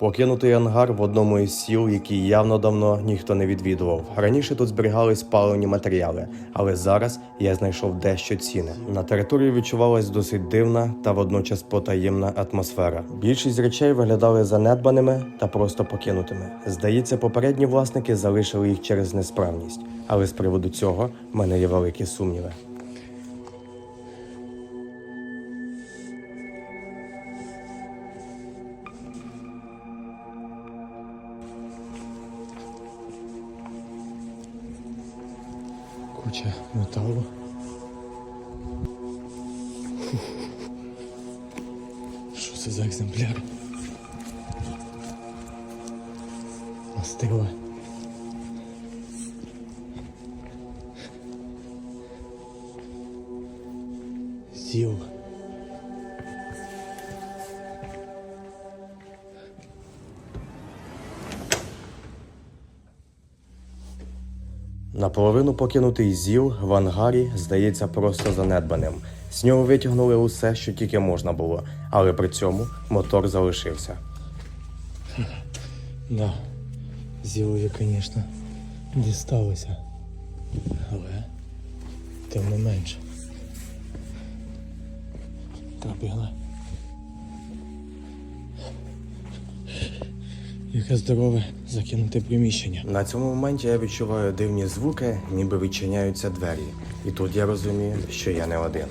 Покинутий ангар в одному із сіл, який явно давно ніхто не відвідував. Раніше тут зберігались паливні матеріали, але зараз я знайшов дещо цінне. На території відчувалась досить дивна та водночас потаємна атмосфера. Більшість речей виглядали занедбаними та просто покинутими. Здається, попередні власники залишили їх через несправність, але з приводу цього в мене є великі сумніви. Куча металу. Що це за екземпляр? Мастила. Зіл. Наполовину покинутий зіл в ангарі здається просто занедбаним. З нього витягнули усе, що тільки можна було, але при цьому мотор залишився. Да. Зілові, звісно, дісталося. Але тим не менше. Пробігли. Яке здорове закинуте приміщення. На цьому моменті я відчуваю дивні звуки, ніби відчиняються двері. І тут я розумію, що я не один.